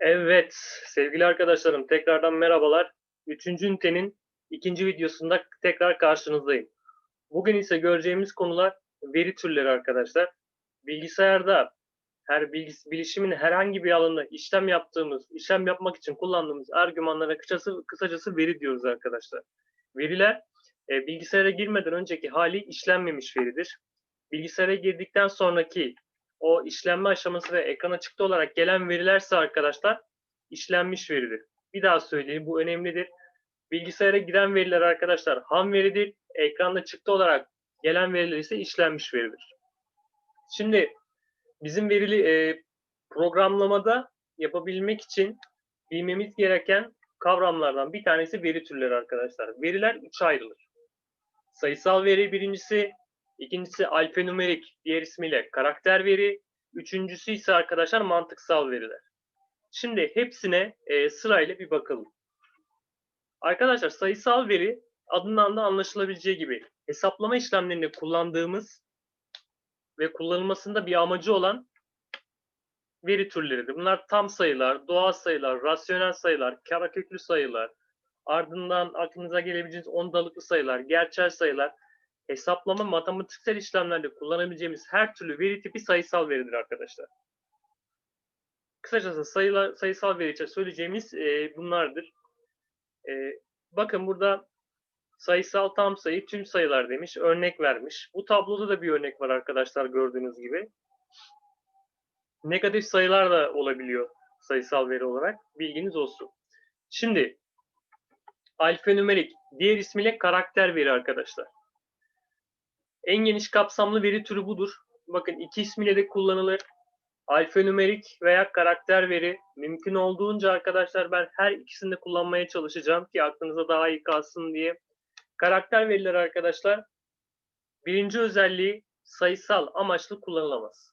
Evet, sevgili arkadaşlarım tekrardan merhabalar. Üçüncü ünitenin ikinci videosunda tekrar karşınızdayım. Bugün ise göreceğimiz konular veri türleri arkadaşlar. Bilgisayarda her bilgis bilişimin herhangi bir alanında işlem yaptığımız, işlem yapmak için kullandığımız argümanlara kısacası, kısacası veri diyoruz arkadaşlar. Veriler e, bilgisayara girmeden önceki hali işlenmemiş veridir. Bilgisayara girdikten sonraki o işlenme aşaması ve ekrana çıktı olarak gelen verilerse arkadaşlar işlenmiş veridir. Bir daha söyleyeyim bu önemlidir. Bilgisayara giren veriler arkadaşlar ham veridir. Ekranda çıktı olarak gelen veriler ise işlenmiş veridir. Şimdi bizim verili e, programlamada yapabilmek için bilmemiz gereken kavramlardan bir tanesi veri türleri arkadaşlar. Veriler üçe ayrılır. Sayısal veri birincisi, İkincisi alfanümerik, diğer ismiyle karakter veri. Üçüncüsü ise arkadaşlar mantıksal veriler. Şimdi hepsine e, sırayla bir bakalım. Arkadaşlar sayısal veri adından da anlaşılabileceği gibi hesaplama işlemlerinde kullandığımız ve kullanılmasında bir amacı olan veri türleridir. Bunlar tam sayılar, doğal sayılar, rasyonel sayılar, karaköklü sayılar, ardından aklınıza gelebileceğiniz ondalıklı sayılar, gerçel sayılar, hesaplama matematiksel işlemlerde kullanabileceğimiz her türlü veri tipi sayısal veridir arkadaşlar. Kısacası sayılar, sayısal veri için söyleyeceğimiz e, bunlardır. E, bakın burada sayısal tam sayı tüm sayılar demiş, örnek vermiş. Bu tabloda da bir örnek var arkadaşlar gördüğünüz gibi. Negatif sayılar da olabiliyor sayısal veri olarak. Bilginiz olsun. Şimdi alfanümerik, diğer ismiyle karakter veri arkadaşlar. En geniş kapsamlı veri türü budur. Bakın iki ismiyle de kullanılır. Alfanümerik veya karakter veri. Mümkün olduğunca arkadaşlar ben her ikisini de kullanmaya çalışacağım ki aklınıza daha iyi kalsın diye. Karakter verileri arkadaşlar birinci özelliği sayısal amaçlı kullanılamaz.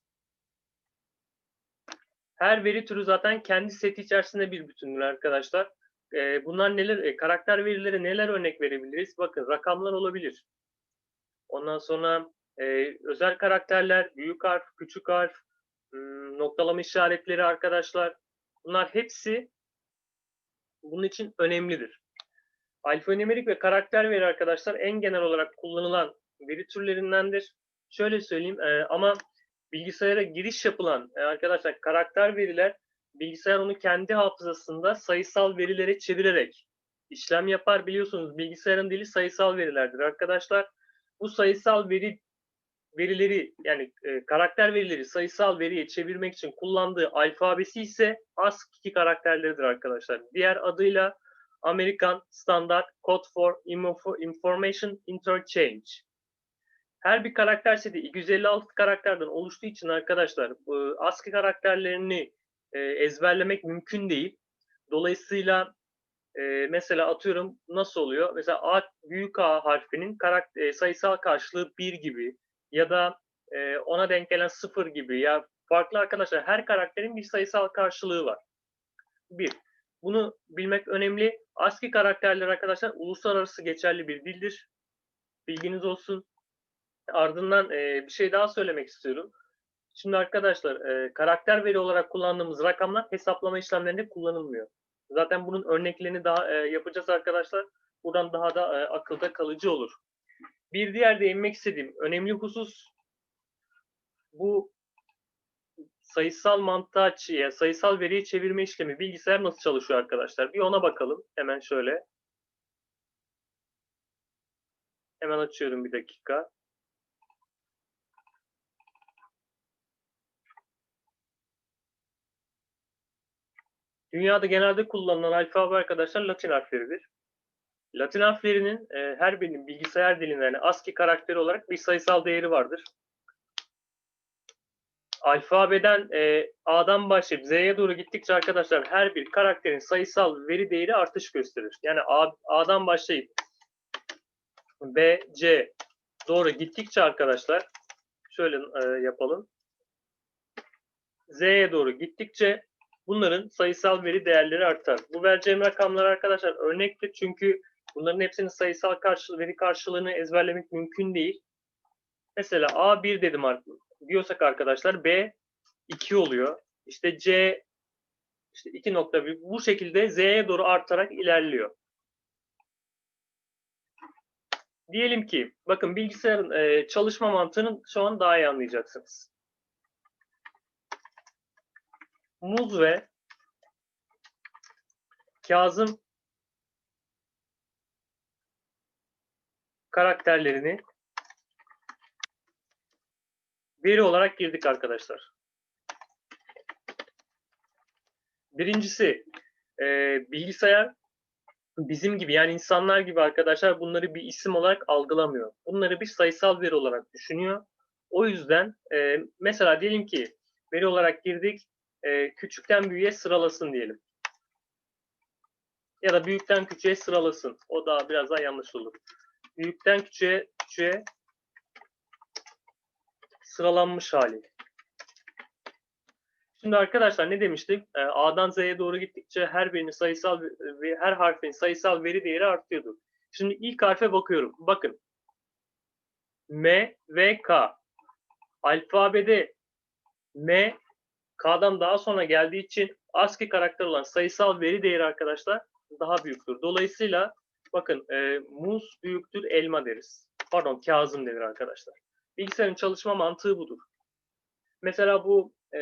Her veri türü zaten kendi seti içerisinde bir bütündür arkadaşlar. Bunlar neler, karakter verileri neler örnek verebiliriz? Bakın rakamlar olabilir. Ondan sonra e, özel karakterler, büyük harf, küçük harf, hmm, noktalama işaretleri arkadaşlar. Bunlar hepsi bunun için önemlidir. Alfanümerik ve karakter veri arkadaşlar en genel olarak kullanılan veri türlerindendir. Şöyle söyleyeyim e, ama bilgisayara giriş yapılan e, arkadaşlar karakter veriler bilgisayar onu kendi hafızasında sayısal verilere çevirerek işlem yapar. Biliyorsunuz bilgisayarın dili sayısal verilerdir arkadaşlar bu sayısal veri verileri yani e, karakter verileri sayısal veriye çevirmek için kullandığı alfabesi ise ASCII karakterleridir arkadaşlar. Diğer adıyla American Standard Code for Information Interchange. Her bir karakter seti 256 karakterden oluştuğu için arkadaşlar ASCII karakterlerini e, ezberlemek mümkün değil. Dolayısıyla e, mesela atıyorum nasıl oluyor? Mesela A, büyük A harfinin karakter, e, sayısal karşılığı 1 gibi ya da e, ona denk gelen 0 gibi ya farklı arkadaşlar her karakterin bir sayısal karşılığı var. Bir. Bunu bilmek önemli. ASCII karakterler arkadaşlar uluslararası geçerli bir dildir. Bilginiz olsun. Ardından e, bir şey daha söylemek istiyorum. Şimdi arkadaşlar e, karakter veri olarak kullandığımız rakamlar hesaplama işlemlerinde kullanılmıyor. Zaten bunun örneklerini daha e, yapacağız arkadaşlar. Buradan daha da e, akılda kalıcı olur. Bir diğer değinmek istediğim önemli husus bu sayısal mantığa, sayısal veriye çevirme işlemi bilgisayar nasıl çalışıyor arkadaşlar? Bir ona bakalım hemen şöyle. Hemen açıyorum bir dakika. Dünyada genelde kullanılan alfabe arkadaşlar Latin harfleridir. Latin harflerinin e, her birinin bilgisayar dilinde yani ASCII karakteri olarak bir sayısal değeri vardır. Alfabeden e, A'dan başlayıp Z'ye doğru gittikçe arkadaşlar her bir karakterin sayısal veri değeri artış gösterir. Yani A, A'dan başlayıp B, C doğru gittikçe arkadaşlar şöyle e, yapalım. Z'ye doğru gittikçe bunların sayısal veri değerleri artar. Bu vereceğim rakamlar arkadaşlar örnektir çünkü bunların hepsinin sayısal karşı, veri karşılığını ezberlemek mümkün değil. Mesela A1 dedim diyorsak arkadaşlar B 2 oluyor. İşte C işte 2.1 bu şekilde Z'ye doğru artarak ilerliyor. Diyelim ki bakın bilgisayarın e, çalışma mantığını şu an daha iyi anlayacaksınız. Muz ve Kazım karakterlerini veri olarak girdik arkadaşlar. Birincisi e, bilgisayar bizim gibi yani insanlar gibi arkadaşlar bunları bir isim olarak algılamıyor. Bunları bir sayısal veri olarak düşünüyor. O yüzden e, mesela diyelim ki veri olarak girdik e, küçükten büyüğe sıralasın diyelim. Ya da büyükten küçüğe sıralasın. O da biraz daha yanlış olur. Büyükten küçüğe, küçüğe sıralanmış hali. Şimdi arkadaşlar ne demiştik? Ee, A'dan Z'ye doğru gittikçe her birinin sayısal ve her harfin sayısal veri değeri artıyordu. Şimdi ilk harfe bakıyorum. Bakın. M ve K. Alfabede M K'dan daha sonra geldiği için ASCII karakter olan sayısal veri değeri arkadaşlar daha büyüktür. Dolayısıyla bakın e, muz büyüktür elma deriz. Pardon Kazım denir arkadaşlar. Bilgisayarın çalışma mantığı budur. Mesela bu e,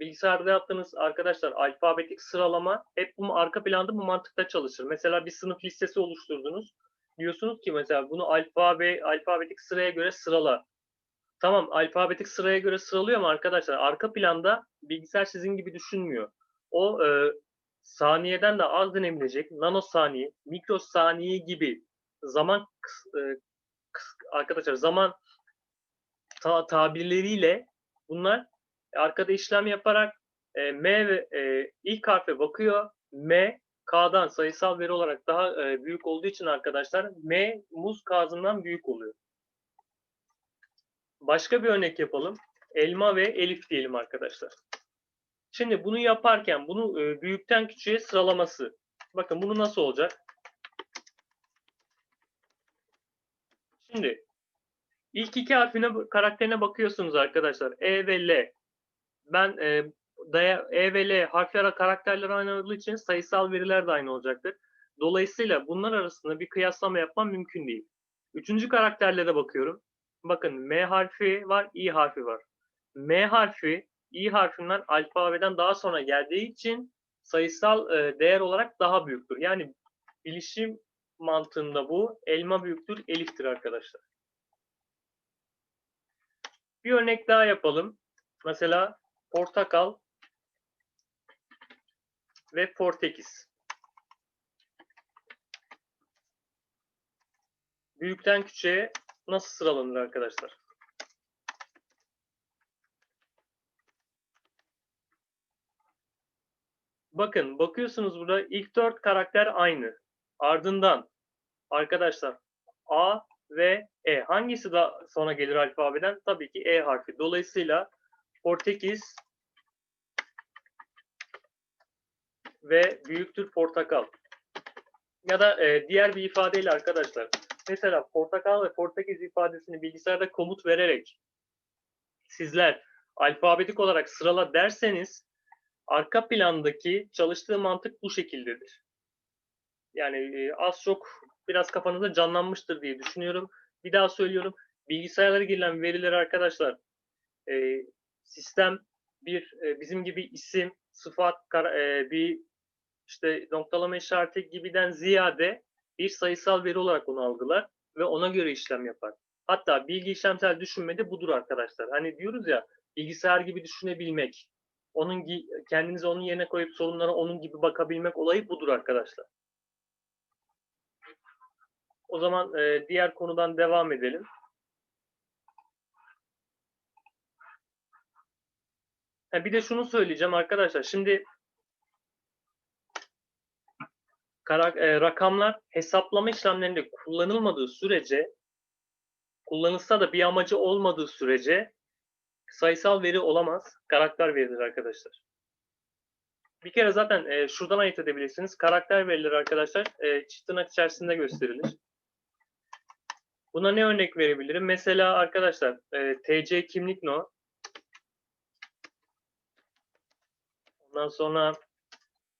bilgisayarda yaptığınız arkadaşlar alfabetik sıralama hep bu arka planda bu mantıkta çalışır. Mesela bir sınıf listesi oluşturdunuz. Diyorsunuz ki mesela bunu alfabe alfabetik sıraya göre sırala. Tamam alfabetik sıraya göre sıralıyor ama arkadaşlar arka planda bilgisayar sizin gibi düşünmüyor. O e, saniyeden de az denebilecek nanosaniye, mikrosaniye gibi zaman e, arkadaşlar zaman ta, tabirleriyle bunlar arkada işlem yaparak e, M ve e, ilk harfe bakıyor. M K'dan sayısal veri olarak daha e, büyük olduğu için arkadaşlar M muz Kazım'dan büyük oluyor. Başka bir örnek yapalım. Elma ve Elif diyelim arkadaşlar. Şimdi bunu yaparken bunu e, büyükten küçüğe sıralaması. Bakın bunu nasıl olacak? Şimdi ilk iki harfine karakterine bakıyorsunuz arkadaşlar. E ve L. Ben e, daya, E ve L harfler karakterler aynı olduğu için sayısal veriler de aynı olacaktır. Dolayısıyla bunlar arasında bir kıyaslama yapmam mümkün değil. Üçüncü karakterlere bakıyorum. Bakın M harfi var, I harfi var. M harfi i harfinden alfabeden daha sonra geldiği için sayısal e, değer olarak daha büyüktür. Yani bilişim mantığında bu elma büyüktür eliftir arkadaşlar. Bir örnek daha yapalım. Mesela portakal ve Portekiz. Büyükten küçüğe nasıl sıralanır arkadaşlar? Bakın bakıyorsunuz burada ilk dört karakter aynı. Ardından arkadaşlar A ve E. Hangisi daha sonra gelir alfabeden? Tabii ki E harfi. Dolayısıyla Portekiz ve büyüktür portakal. Ya da e, diğer bir ifadeyle arkadaşlar. Mesela portakal ve Portekiz ifadesini bilgisayarda komut vererek sizler alfabetik olarak sırala derseniz arka plandaki çalıştığı mantık bu şekildedir. Yani e, az çok biraz kafanızda canlanmıştır diye düşünüyorum. Bir daha söylüyorum. Bilgisayarlara girilen verileri arkadaşlar e, sistem bir e, bizim gibi isim, sıfat, bir işte noktalama işareti gibiden ziyade bir sayısal veri olarak onu algılar ve ona göre işlem yapar. Hatta bilgi işlemsel düşünmede budur arkadaşlar. Hani diyoruz ya bilgisayar gibi düşünebilmek onun kendinizi onun yerine koyup sorunlara onun gibi bakabilmek olayı budur arkadaşlar. O zaman e, diğer konudan devam edelim. Bir de şunu söyleyeceğim arkadaşlar. Şimdi karak, e, rakamlar hesaplama işlemlerinde kullanılmadığı sürece kullanılsa da bir amacı olmadığı sürece sayısal veri olamaz, karakter veridir arkadaşlar. Bir kere zaten e, şuradan ayırt edebilirsiniz. Karakter verileri arkadaşlar e, çift tırnak içerisinde gösterilir. Buna ne örnek verebilirim? Mesela arkadaşlar e, TC kimlik no. Ondan sonra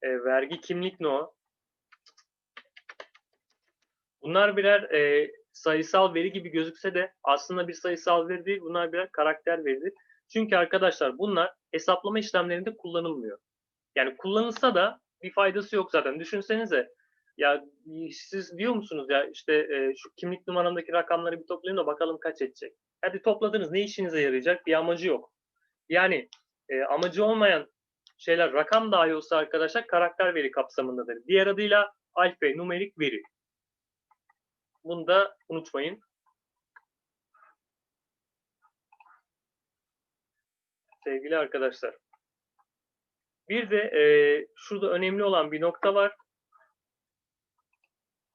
e, vergi kimlik no. Bunlar birer e, sayısal veri gibi gözükse de aslında bir sayısal veri değil. Bunlar birer karakter veridir. Çünkü arkadaşlar bunlar hesaplama işlemlerinde kullanılmıyor. Yani kullanılsa da bir faydası yok zaten. Düşünsenize ya siz diyor musunuz ya işte e, şu kimlik numaramdaki rakamları bir toplayın da bakalım kaç edecek. Hadi topladınız ne işinize yarayacak? Bir amacı yok. Yani e, amacı olmayan şeyler rakam dahi olsa arkadaşlar karakter veri kapsamındadır. Diğer adıyla alfa numerik veri. Bunu da unutmayın. Sevgili arkadaşlar. Bir de e, şurada önemli olan bir nokta var.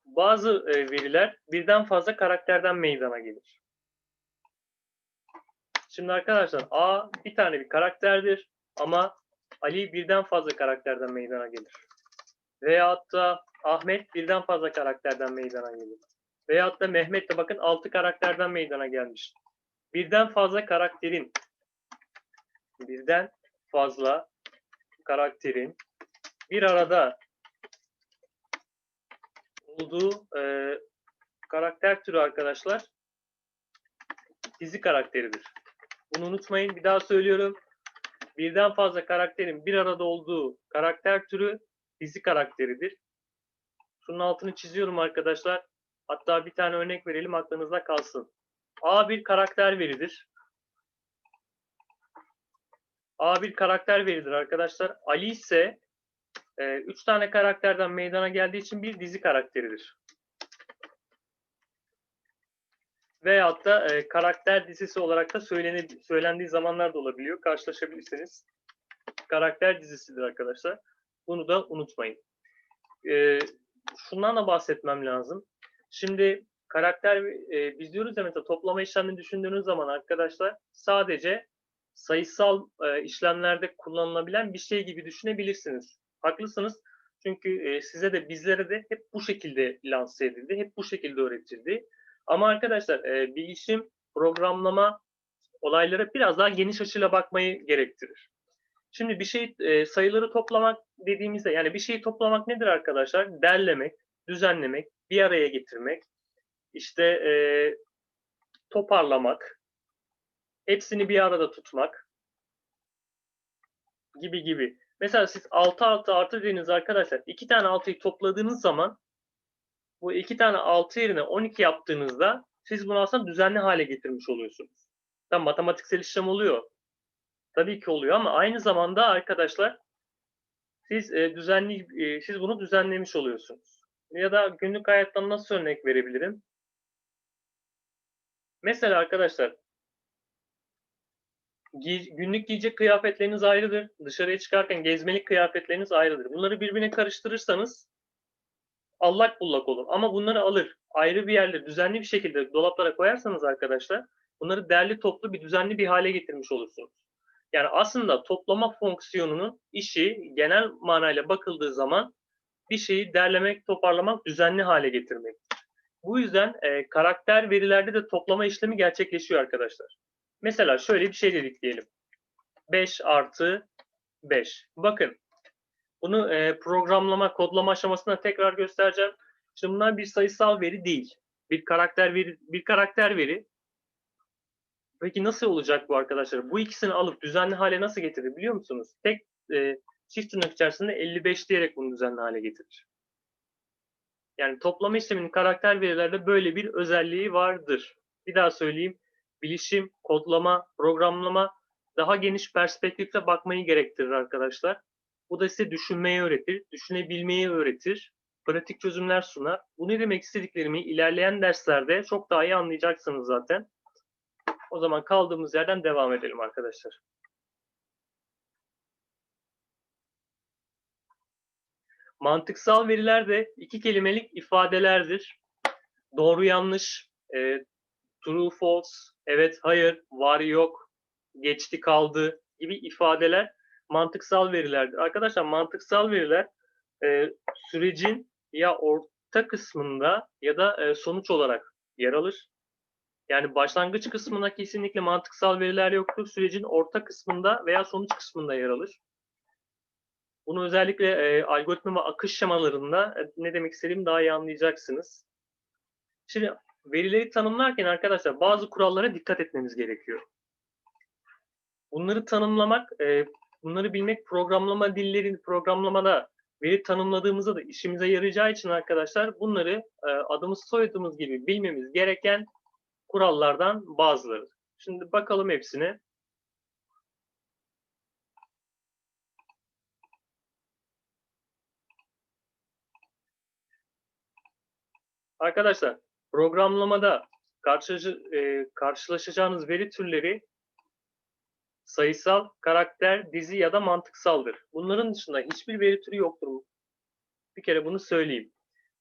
Bazı e, veriler birden fazla karakterden meydana gelir. Şimdi arkadaşlar A bir tane bir karakterdir ama Ali birden fazla karakterden meydana gelir. Veyahut da Ahmet birden fazla karakterden meydana gelir. Veyahut da Mehmet de bakın 6 karakterden meydana gelmiş. Birden fazla karakterin birden fazla karakterin bir arada olduğu e, karakter türü arkadaşlar dizi karakteridir. Bunu unutmayın. Bir daha söylüyorum. Birden fazla karakterin bir arada olduğu karakter türü dizi karakteridir. Şunun altını çiziyorum arkadaşlar. Hatta bir tane örnek verelim aklınızda kalsın. A bir karakter veridir. A bir karakter veridir arkadaşlar. Ali ise 3 e, tane karakterden meydana geldiği için bir dizi karakteridir. Veyahut da e, karakter dizisi olarak da söylendiği zamanlar da olabiliyor. Karşılaşabilirseniz. Karakter dizisidir arkadaşlar. Bunu da unutmayın. E, şundan da bahsetmem lazım. Şimdi karakter e, biz diyoruz ya mesela toplama işlemini düşündüğünüz zaman arkadaşlar sadece sayısal e, işlemlerde kullanılabilen bir şey gibi düşünebilirsiniz. Haklısınız. Çünkü e, size de bizlere de hep bu şekilde lanse edildi. Hep bu şekilde öğretildi. Ama arkadaşlar e, bilişim, programlama olaylara biraz daha geniş açıyla bakmayı gerektirir. Şimdi bir şey e, sayıları toplamak dediğimizde yani bir şeyi toplamak nedir arkadaşlar? Derlemek, düzenlemek, bir araya getirmek, işte e, toparlamak, hepsini bir arada tutmak gibi gibi. Mesela siz 6 6 artı dediğiniz arkadaşlar iki tane 6'yı topladığınız zaman bu iki tane 6 yerine 12 yaptığınızda siz bunu aslında düzenli hale getirmiş oluyorsunuz. Tam matematiksel işlem oluyor. Tabii ki oluyor ama aynı zamanda arkadaşlar siz e, düzenli e, siz bunu düzenlemiş oluyorsunuz. Ya da günlük hayattan nasıl örnek verebilirim? Mesela arkadaşlar günlük giyecek kıyafetleriniz ayrıdır. Dışarıya çıkarken gezmelik kıyafetleriniz ayrıdır. Bunları birbirine karıştırırsanız allak bullak olur. Ama bunları alır ayrı bir yerde düzenli bir şekilde dolaplara koyarsanız arkadaşlar bunları derli toplu bir düzenli bir hale getirmiş olursunuz. Yani aslında toplama fonksiyonunun işi genel manayla bakıldığı zaman bir şeyi derlemek, toparlamak, düzenli hale getirmektir. Bu yüzden e, karakter verilerde de toplama işlemi gerçekleşiyor arkadaşlar. Mesela şöyle bir şey dedik diyelim. 5 artı 5. Bakın bunu e, programlama, kodlama aşamasında tekrar göstereceğim. Şimdi bunlar bir sayısal veri değil. Bir karakter veri, bir karakter veri. Peki nasıl olacak bu arkadaşlar? Bu ikisini alıp düzenli hale nasıl getirir biliyor musunuz? Tek e, çift tırnak içerisinde 55 diyerek bunu düzenli hale getirir. Yani toplama işleminin karakter verilerde böyle bir özelliği vardır. Bir daha söyleyeyim. Bilişim, kodlama, programlama daha geniş perspektifle bakmayı gerektirir arkadaşlar. Bu da size düşünmeyi öğretir, düşünebilmeyi öğretir, pratik çözümler sunar. Bu ne demek istediklerimi ilerleyen derslerde çok daha iyi anlayacaksınız zaten. O zaman kaldığımız yerden devam edelim arkadaşlar. Mantıksal veriler de iki kelimelik ifadelerdir. Doğru yanlış, e, true false, evet hayır, var yok, geçti kaldı gibi ifadeler mantıksal verilerdir. Arkadaşlar mantıksal veriler e, sürecin ya orta kısmında ya da e, sonuç olarak yer alır. Yani başlangıç kısmında kesinlikle mantıksal veriler yoktur. Sürecin orta kısmında veya sonuç kısmında yer alır. Bunu özellikle e, algoritma ve akış şemalarında e, ne demek istediğimi daha iyi anlayacaksınız. Şimdi verileri tanımlarken arkadaşlar bazı kurallara dikkat etmemiz gerekiyor. Bunları tanımlamak, e, bunları bilmek programlama dilleri, programlamada veri tanımladığımızda da işimize yarayacağı için arkadaşlar bunları e, adımız soyadımız gibi bilmemiz gereken kurallardan bazıları. Şimdi bakalım hepsine. Arkadaşlar programlamada e, karşılaşacağınız veri türleri sayısal, karakter, dizi ya da mantıksaldır. Bunların dışında hiçbir veri türü yoktur. Bir kere bunu söyleyeyim.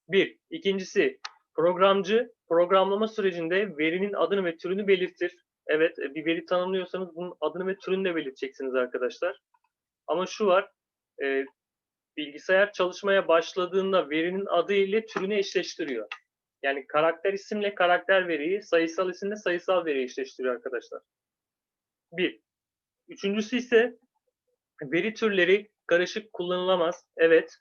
Bir. İkincisi, programcı programlama sürecinde verinin adını ve türünü belirtir. Evet, e, bir veri tanımlıyorsanız bunun adını ve türünü de belirteceksiniz arkadaşlar. Ama şu var, e, bilgisayar çalışmaya başladığında verinin adı ile türünü eşleştiriyor. Yani karakter isimle karakter veriyi, sayısal isimle sayısal veriyi eşleştiriyor arkadaşlar. Bir. Üçüncüsü ise veri türleri karışık kullanılamaz. Evet,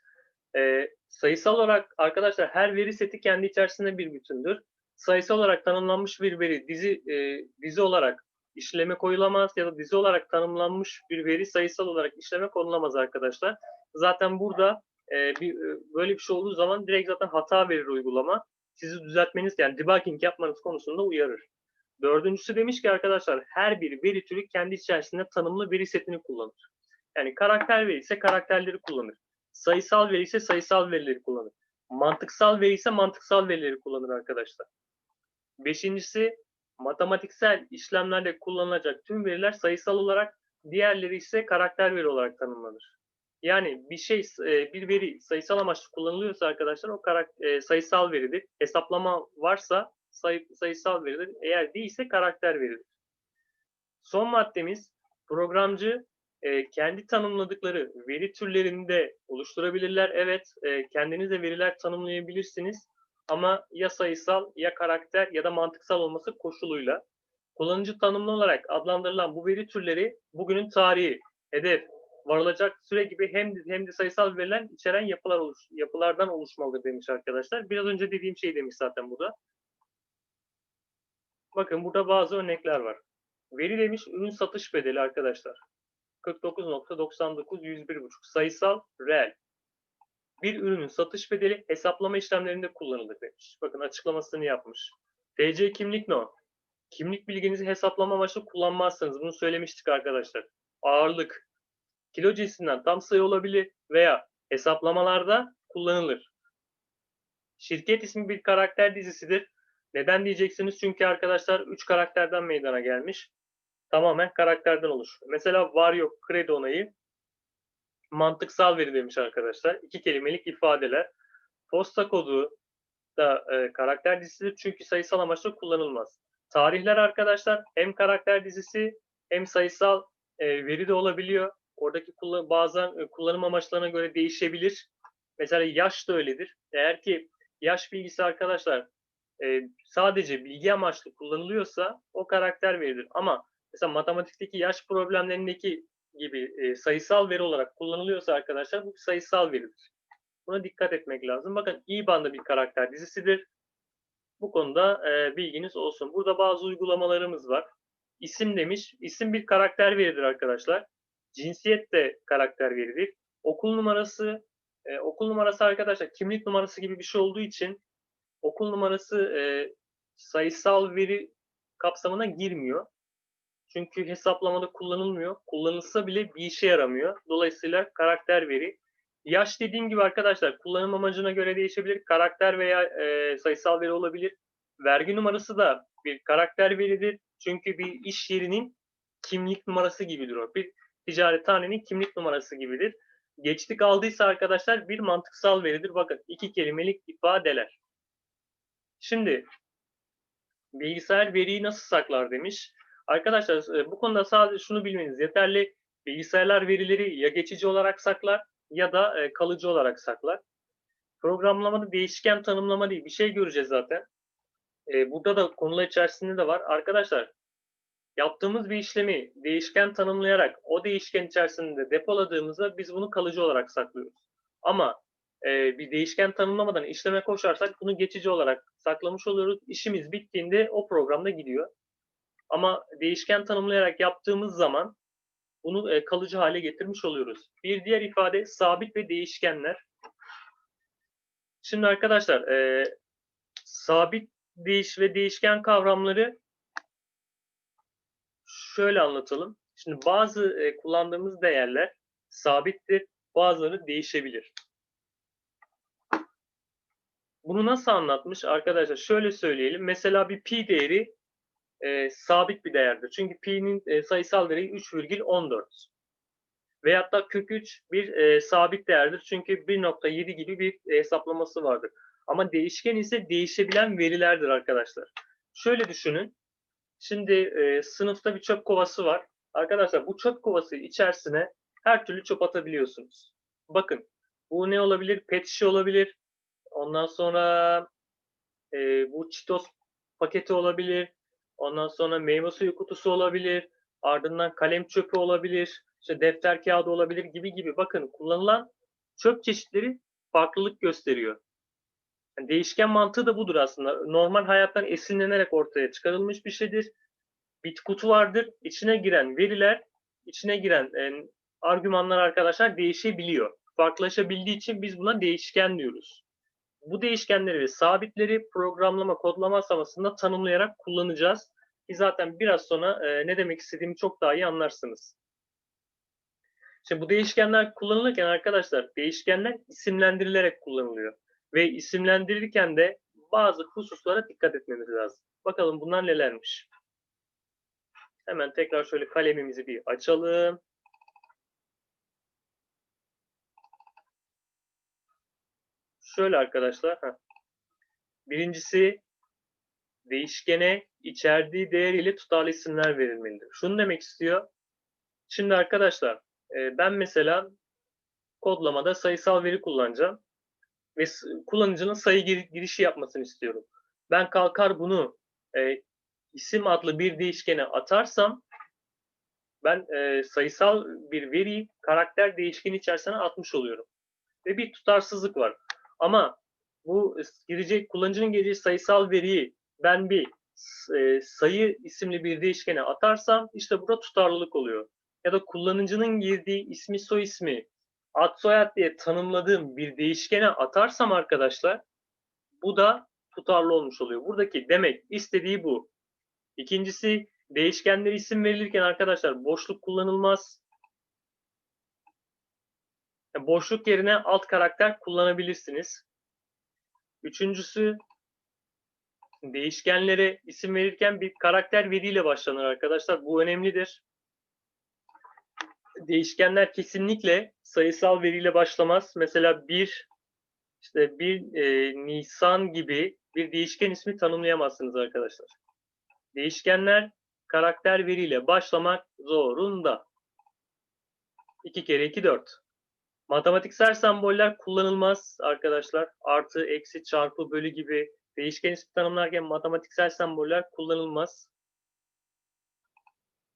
e, sayısal olarak arkadaşlar her veri seti kendi içerisinde bir bütündür. Sayısal olarak tanımlanmış bir veri dizi e, dizi olarak işleme koyulamaz ya da dizi olarak tanımlanmış bir veri sayısal olarak işleme konulamaz arkadaşlar. Zaten burada e, bir, e, böyle bir şey olduğu zaman direkt zaten hata verir uygulama. Sizi düzeltmeniz yani debugging yapmanız konusunda uyarır. Dördüncüsü demiş ki arkadaşlar her bir veri türü kendi içerisinde tanımlı veri setini kullanır. Yani karakter veri ise karakterleri kullanır. Sayısal veri ise sayısal verileri kullanır. Mantıksal veri ise mantıksal verileri kullanır arkadaşlar. Beşincisi matematiksel işlemlerde kullanılacak tüm veriler sayısal olarak, diğerleri ise karakter veri olarak tanımlanır. Yani bir şey, e, bir veri sayısal amaçlı kullanılıyorsa arkadaşlar o karakter, sayısal veridir. Hesaplama varsa sayı, sayısal veridir. Eğer değilse karakter veridir. Son maddemiz programcı e, kendi tanımladıkları veri türlerini de oluşturabilirler. Evet, e, kendiniz de veriler tanımlayabilirsiniz. Ama ya sayısal ya karakter ya da mantıksal olması koşuluyla. Kullanıcı tanımlı olarak adlandırılan bu veri türleri bugünün tarihi, hedef, varılacak süre gibi hem hem de sayısal veriler içeren yapılar oluş, yapılardan oluşmalıdır demiş arkadaşlar. Biraz önce dediğim şey demiş zaten burada. Bakın burada bazı örnekler var. Veri demiş ürün satış bedeli arkadaşlar. 49.99 101.5 sayısal reel. Bir ürünün satış bedeli hesaplama işlemlerinde kullanılır demiş. Bakın açıklamasını yapmış. TC kimlik no. Kimlik bilginizi hesaplama amaçlı kullanmazsınız. Bunu söylemiştik arkadaşlar. Ağırlık. Kilo cinsinden tam sayı olabilir veya hesaplamalarda kullanılır. Şirket ismi bir karakter dizisidir. Neden diyeceksiniz? Çünkü arkadaşlar 3 karakterden meydana gelmiş. Tamamen karakterden oluşuyor. Mesela var yok kredi onayı mantıksal veri demiş arkadaşlar. İki kelimelik ifadeler. Posta kodu da e, karakter dizisidir çünkü sayısal amaçla kullanılmaz. Tarihler arkadaşlar hem karakter dizisi hem sayısal e, veri de olabiliyor. Oradaki kullan bazen e, kullanım amaçlarına göre değişebilir. Mesela yaş da öyledir. Eğer ki yaş bilgisi arkadaşlar e, sadece bilgi amaçlı kullanılıyorsa o karakter veridir. Ama mesela matematikteki yaş problemlerindeki gibi e, sayısal veri olarak kullanılıyorsa arkadaşlar bu sayısal veridir. Buna dikkat etmek lazım. Bakın IBAN bir karakter dizisidir. Bu konuda e, bilginiz olsun. Burada bazı uygulamalarımız var. İsim demiş. İsim bir karakter veridir arkadaşlar. Cinsiyet de karakter veridir. Okul numarası e, okul numarası arkadaşlar kimlik numarası gibi bir şey olduğu için okul numarası e, sayısal veri kapsamına girmiyor. Çünkü hesaplamada kullanılmıyor. Kullanılsa bile bir işe yaramıyor. Dolayısıyla karakter veri. Yaş dediğim gibi arkadaşlar kullanım amacına göre değişebilir. Karakter veya e, sayısal veri olabilir. Vergi numarası da bir karakter veridir. Çünkü bir iş yerinin kimlik numarası gibidir o. Bir ticarethanenin kimlik numarası gibidir. Geçtik aldıysa arkadaşlar bir mantıksal veridir. Bakın iki kelimelik ifadeler. Şimdi bilgisayar veriyi nasıl saklar demiş. Arkadaşlar e, bu konuda sadece şunu bilmeniz yeterli. Bilgisayarlar verileri ya geçici olarak saklar ya da e, kalıcı olarak saklar. Programlamada değişken tanımlama değil. Bir şey göreceğiz zaten. E, burada da konular içerisinde de var. Arkadaşlar yaptığımız bir işlemi değişken tanımlayarak o değişken içerisinde depoladığımızda biz bunu kalıcı olarak saklıyoruz. Ama e, bir değişken tanımlamadan işleme koşarsak bunu geçici olarak saklamış oluyoruz. İşimiz bittiğinde o programda gidiyor. Ama değişken tanımlayarak yaptığımız zaman bunu e, kalıcı hale getirmiş oluyoruz. Bir diğer ifade sabit ve değişkenler. Şimdi arkadaşlar e, sabit değiş ve değişken kavramları şöyle anlatalım. Şimdi bazı e, kullandığımız değerler sabittir, bazıları değişebilir. Bunu nasıl anlatmış arkadaşlar? Şöyle söyleyelim. Mesela bir pi değeri e, sabit bir değerdir. Çünkü pi'nin e, sayısal değeri 3,14. Veyahut da kök 3 bir e, sabit değerdir. Çünkü 1.7 gibi bir e, hesaplaması vardır. Ama değişken ise değişebilen verilerdir arkadaşlar. Şöyle düşünün. Şimdi e, sınıfta bir çöp kovası var. Arkadaşlar bu çöp kovası içerisine her türlü çöp atabiliyorsunuz. Bakın bu ne olabilir? Pet şişe olabilir. Ondan sonra e, bu çitos paketi olabilir. Ondan sonra meyve suyu kutusu olabilir. Ardından kalem çöpü olabilir. İşte defter kağıdı olabilir gibi gibi. Bakın kullanılan çöp çeşitleri farklılık gösteriyor. Yani değişken mantığı da budur aslında. Normal hayattan esinlenerek ortaya çıkarılmış bir şeydir. Bir kutu vardır. İçine giren veriler, içine giren e, argümanlar arkadaşlar değişebiliyor. Farklılaşabildiği için biz buna değişken diyoruz. Bu değişkenleri ve sabitleri programlama, kodlama aşamasında tanımlayarak kullanacağız. Ki zaten biraz sonra e, ne demek istediğimi çok daha iyi anlarsınız. Şimdi bu değişkenler kullanılırken arkadaşlar değişkenler isimlendirilerek kullanılıyor. Ve isimlendirirken de bazı hususlara dikkat etmemiz lazım. Bakalım bunlar nelermiş. Hemen tekrar şöyle kalemimizi bir açalım. Şöyle arkadaşlar. Heh. Birincisi değişkene içerdiği değer ile tutarlı isimler verilmelidir. Şunu demek istiyor. Şimdi arkadaşlar ben mesela kodlamada sayısal veri kullanacağım ve kullanıcının sayı girişi yapmasını istiyorum. Ben kalkar bunu e, isim adlı bir değişkene atarsam ben e, sayısal bir veriyi karakter değişkeni içerisine atmış oluyorum. Ve bir tutarsızlık var. Ama bu girecek kullanıcının gireceği sayısal veriyi ben bir e, sayı isimli bir değişkene atarsam işte burada tutarlılık oluyor. Ya da kullanıcının girdiği ismi soy ismi ad soyad diye tanımladığım bir değişkene atarsam arkadaşlar bu da tutarlı olmuş oluyor. Buradaki demek istediği bu. İkincisi değişkenler isim verilirken arkadaşlar boşluk kullanılmaz. boşluk yerine alt karakter kullanabilirsiniz. Üçüncüsü değişkenlere isim verirken bir karakter veriyle başlanır arkadaşlar. Bu önemlidir değişkenler kesinlikle sayısal veriyle başlamaz. Mesela bir işte bir e, Nisan gibi bir değişken ismi tanımlayamazsınız arkadaşlar. Değişkenler karakter veriyle başlamak zorunda. 2 kere 2 4. Matematiksel semboller kullanılmaz arkadaşlar. Artı, eksi, çarpı, bölü gibi değişken ismi tanımlarken matematiksel semboller kullanılmaz.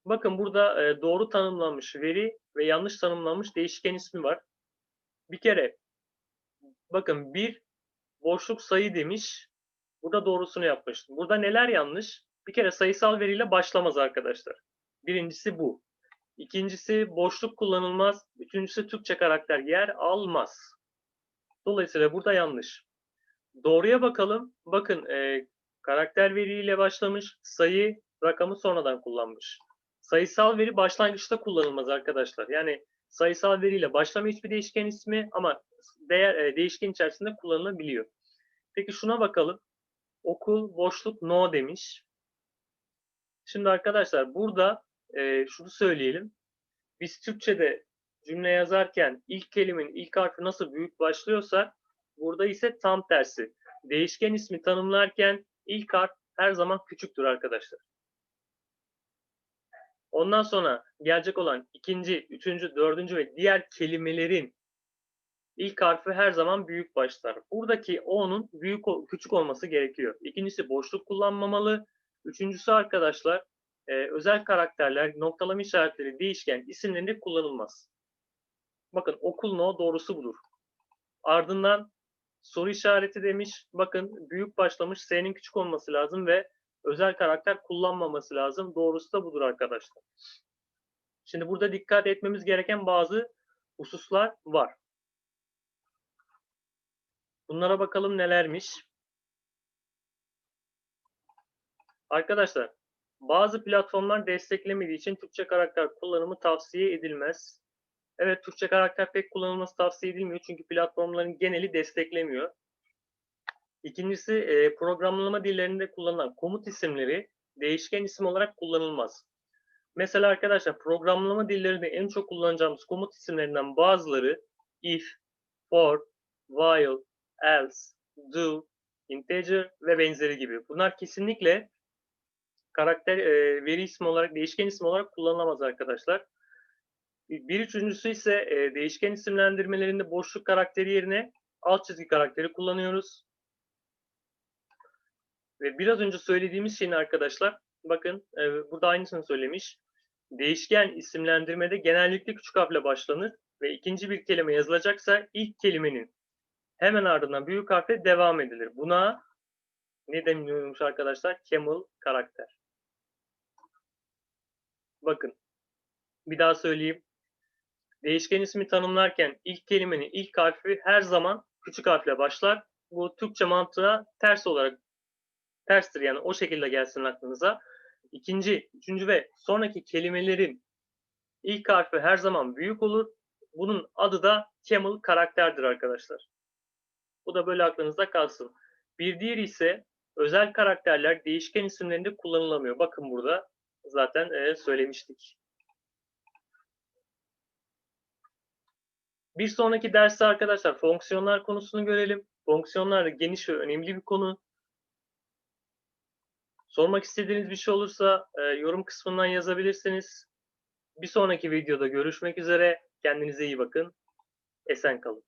Bakın burada e, doğru tanımlanmış veri ve yanlış tanımlanmış değişken ismi var. Bir kere bakın bir boşluk sayı demiş. Burada doğrusunu yapmış. Burada neler yanlış? Bir kere sayısal veriyle başlamaz arkadaşlar. Birincisi bu. İkincisi boşluk kullanılmaz. Üçüncüsü Türkçe karakter yer almaz. Dolayısıyla burada yanlış. Doğruya bakalım. Bakın e, karakter veriyle başlamış. Sayı rakamı sonradan kullanmış. Sayısal veri başlangıçta kullanılmaz arkadaşlar. Yani sayısal veriyle başlama hiçbir değişken ismi ama değer e, değişken içerisinde kullanılabiliyor. Peki şuna bakalım. Okul boşluk no demiş. Şimdi arkadaşlar burada e, şunu söyleyelim. Biz Türkçe'de cümle yazarken ilk kelimenin ilk harfi nasıl büyük başlıyorsa burada ise tam tersi. Değişken ismi tanımlarken ilk harf her zaman küçüktür arkadaşlar. Ondan sonra gelecek olan ikinci, üçüncü, dördüncü ve diğer kelimelerin ilk harfi her zaman büyük başlar. Buradaki O'nun büyük küçük olması gerekiyor. İkincisi boşluk kullanmamalı. Üçüncüsü arkadaşlar e, özel karakterler, noktalama işaretleri, değişken isimlerinde kullanılmaz. Bakın okul no doğrusu budur. Ardından soru işareti demiş. Bakın büyük başlamış S'nin küçük olması lazım ve özel karakter kullanmaması lazım. Doğrusu da budur arkadaşlar. Şimdi burada dikkat etmemiz gereken bazı hususlar var. Bunlara bakalım nelermiş. Arkadaşlar bazı platformlar desteklemediği için Türkçe karakter kullanımı tavsiye edilmez. Evet Türkçe karakter pek kullanılması tavsiye edilmiyor çünkü platformların geneli desteklemiyor. İkincisi e, programlama dillerinde kullanılan komut isimleri değişken isim olarak kullanılmaz. Mesela arkadaşlar programlama dillerinde en çok kullanacağımız komut isimlerinden bazıları if, for, while, else, do, integer ve benzeri gibi. Bunlar kesinlikle karakter e, veri ismi olarak, değişken isim olarak kullanılamaz arkadaşlar. Bir üçüncüsü ise e, değişken isimlendirmelerinde boşluk karakteri yerine alt çizgi karakteri kullanıyoruz. Ve biraz önce söylediğimiz şeyin arkadaşlar, bakın e, burada aynısını söylemiş. Değişken isimlendirmede genellikle küçük harfle başlanır ve ikinci bir kelime yazılacaksa ilk kelimenin hemen ardından büyük harfle devam edilir. Buna ne deniyormuş arkadaşlar? Camel karakter. Bakın bir daha söyleyeyim. Değişken ismi tanımlarken ilk kelimenin ilk harfi her zaman küçük harfle başlar. Bu Türkçe mantığa ters olarak terstir yani o şekilde gelsin aklınıza. İkinci, üçüncü ve sonraki kelimelerin ilk harfi her zaman büyük olur. Bunun adı da camel karakterdir arkadaşlar. Bu da böyle aklınızda kalsın. Bir diğeri ise özel karakterler değişken isimlerinde kullanılamıyor. Bakın burada zaten e, söylemiştik. Bir sonraki derste arkadaşlar fonksiyonlar konusunu görelim. Fonksiyonlar geniş ve önemli bir konu. Sormak istediğiniz bir şey olursa e, yorum kısmından yazabilirsiniz. Bir sonraki videoda görüşmek üzere. Kendinize iyi bakın. Esen kalın.